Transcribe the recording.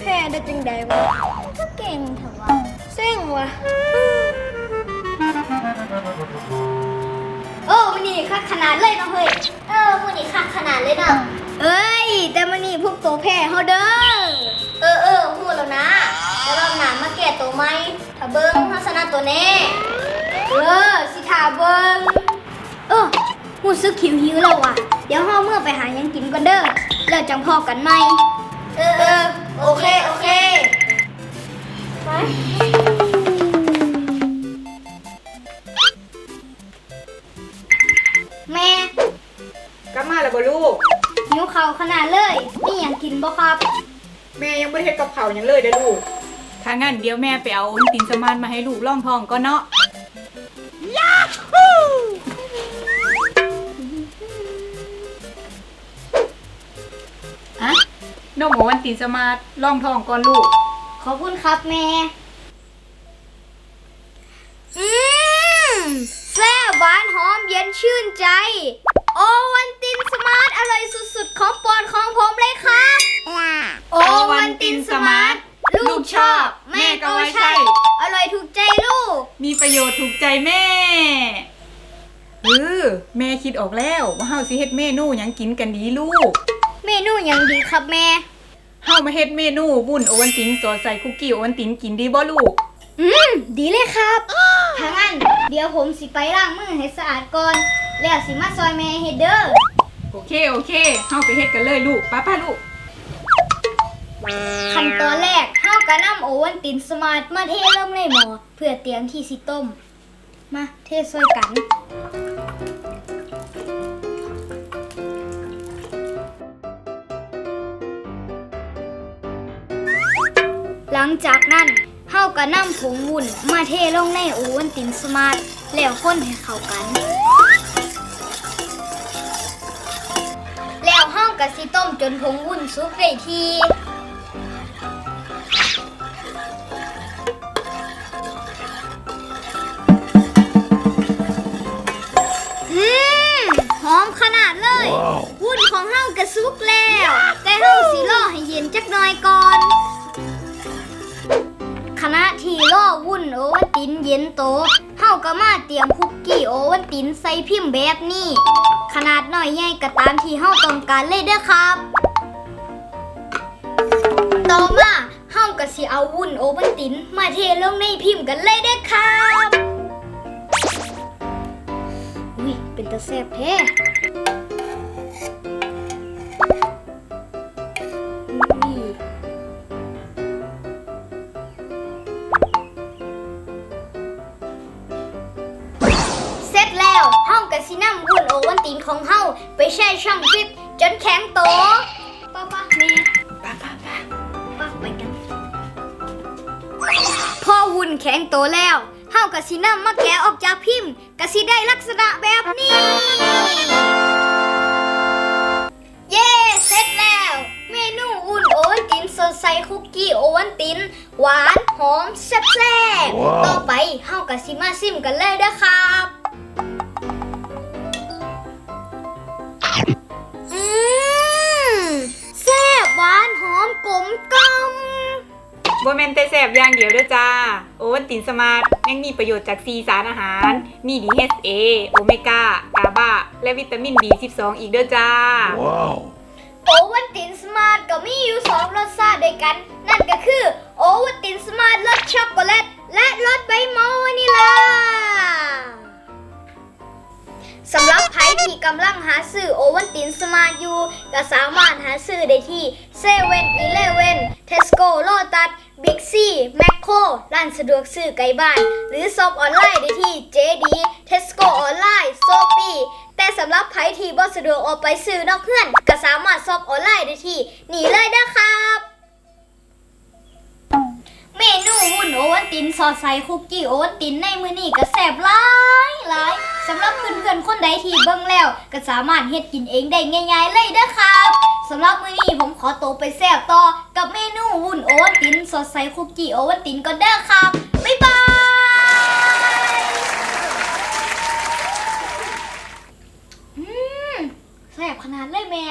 แพ้ได้จังใดวะก็เก่งถอะวะเซ็งวะโอ้มันนี่คักขนาดเลยนะเฮ้ยเออมันนี่คักขนาดเลยนะเอ้ย แต่มันนี่พวกตัวแพ้เขาเด้อเออเออพูดแล้วนะแล้วเราหนามาแก่ตัวไหมถ้าเบิ้งทัศนะตัวแน่ เออสิทาเบิ้งเออหูซึกหิวหิวแล้วว่ะ เดี๋ยวเฮาเมื่อไปหาหยังกินก่อนเด้อแล้วจังพอกันไหมเออเออโอเค โอเคแม่กลับมาแล้วบ่ลูก หิวเขาวขนาดเลยนี่อยากกินบ่ครับ แม่ยังไม่ได้เฮ็ดกับข้าวหยังเลยเด้อลูก ถ้างั้นเดี๋ยวแม่ไปเอาอนตินสมานมาให้ลูกล่องทองก็เนาะอะ นมหมูวันตินสมาร์ทล่องทองก่อนลูก ขอบคุณครับแม่ อืมแซ่บหวานหอมเย็นชื่นใจ โอวันตินสมาร์ทอร่อยสุดๆ ของโปรดของผมเลยครับ โอวันตินสมาร์ทลูกชอบ แม่ก็ว่าใช่ อร่อยถูกใจลูก มีประโยชน์ถูกใจแม่เออแม่คิดออกแล้วว่าเฮาสิเฮ็ดเมนูหยังกินกันดีลูก เมนูหยังดีครับแม่เฮามาเฮ็ดเมนูบุ่นโอวันตินสอดใส่คุกกี้โอวันตินกินดีบ่ลูก อืมดีเลยครับถ้างั้นเดี๋ยวผมสิไปล้างมือให้สะอาดก่อน แล้วสิมาซอยแม่เฮดเดอร์โอเคโอเคเฮาไปเฮ็ดกันเลยลูกป้าป้าลูก ขั้นตอนแรกเฮากะนำโอวันตินสมาร์ทมาเทลงในหม้อเพื่อเตรียมที่สิต้ม มาเทซอยกัน ลังจากนั้นเฮากะนำผงวุ้นมาเทลงในโอวันตินสมาร์ทแล้วคนให้เข้ากัน แล้วเฮากะสิต้มจนผงวุ้นสุกได้ทีอืมหอมขนาดเลยวุ้นของเฮากระซุกแล้ว แต่เฮาสิรอ นเย็นโตเฮาก็มาเตรียมคุกกี้โอวัลตินใส่พิมพ์แบบนี้ ขนาดน้อยใหญ่ก็ตามที่เฮาต้องการเลยเด้อครับ ต่อมาเฮาก็สิเอาวุ้นโอวัลติน มาเทลงในพิมพ์กันเลยเด้อครับอุ้ยเป็นตาแซ่บแท้ แช่ช่องฟิตจนแข็งโตป้าป้าแม่ป้าป้าป้าป้าไปกัน พอวุ้นแข็งโตแล้วเฮากะสินำมาแกะออกจากพิมพ์กะสิได้ลักษณะแบบนี้ เย้เสร็จแล้ว เมนูอุ่นโอวัลตินสดใสคุกกี้โอวัลติน หวานหอมแซ่บๆว้าวต่อไปเฮากะสิมาซิมกันเลยเด้อครับ อย่างเดียวเด้อจ้า โอวันตินสมาร์ทยังมีประโยชน์จากซีสารอาหาร มี DHA โอเมก้ากาบาและวิตามิน B12 อีกเด้อจ้า Wow. โอวัลตินสมาร์ทก็มีอยู่สองรสชาติด้วยกัน นั่นก็คือ โอวัลตินสมาร์ทรสช็อกโกแลต และรสใบเมอวานิลาสำหรับใครที่กำลังหาซื้อโอวัลตินสมาร์ทอยู่ก็สามารถหาซื้อได้ที่ เซเว่นอีเลเว่นเทสโก้โลตัสบิ๊กซีแมคโครร้านสะดวกซื้อไกลบ้าน หรือซอปออนไลน์ได้ที่เจดีเทสโก้ออนไลน์โซปีแต่สำหรับใครที่บ่สะดวกออกไปซื้อนอกเพื่อนก็สามารถซอปออนไลน์ได้ที่นี่เลยนะครับ เมนูวุ่นโอวัลตินซอสใส่คุกกี้โอวัลตินในมือนี้ก็แซ่บหลายหลายสำหรับเพื่อนๆคนใดที่เบิ่งแล้วก็สามารถเฮ็ดกินเองได้ง่ายๆเลยเด้อครับ สำหรับมื้อนี้ผมขอตัวไปแซ่บต่อกับเมนูวุ่นโอวัลตินซอสใสคุกกี้โอวัลตินก็เด้อครับ บ๊ายบาย อืมแซ่บขนาดเลยแม่